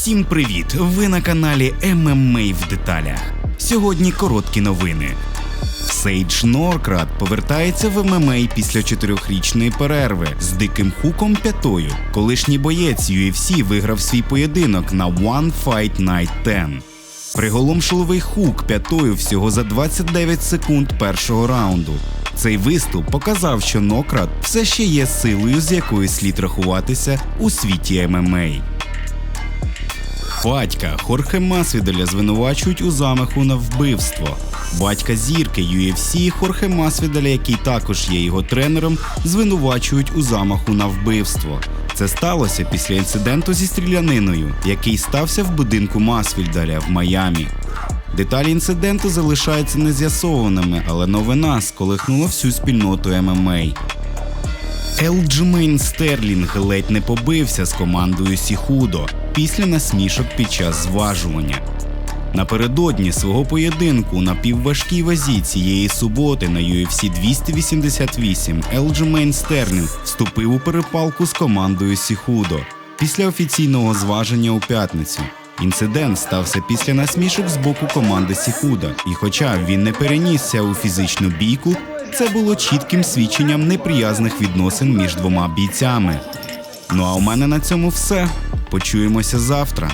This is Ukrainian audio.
Усім привіт! Ви на каналі ММА в деталях. Сьогодні короткі новини. Сейдж Норкрат повертається в ММА після чотирьохрічної перерви з диким хуком п'ятою. Колишній боєць UFC виграв свій поєдинок на One Fight Night 10. Приголомшливий хук п'ятою всього за 29 секунд першого раунду. Цей виступ показав, що Нократ все ще є силою, з якою слід рахуватися у світі ММА. Батька Хорхе Масвіделя звинувачують у замаху на вбивство. Батька зірки UFC Хорхе Масвіделя, який також є його тренером, звинувачують у замаху на вбивство. Це сталося після інциденту зі стріляниною, який стався в будинку Масвільдаля в Майамі. Деталі інциденту залишаються нез'ясованими, але новина сколихнула всю спільноту ММА. Елджмейн Стерлінг ледь не побився з командою Сіхудо після насмішок під час зважування. Напередодні свого поєдинку на півважкій вазі цієї суботи на UFC 288 Елджмейн Стерлінг вступив у перепалку з командою Сіхудо після офіційного зваження у п'ятницю. Інцидент стався після насмішок з боку команди Сіхуда, і хоча він не перенісся у фізичну бійку, це було чітким свідченням неприязних відносин між двома бійцями. Ну а у мене на цьому все. Почуємося завтра.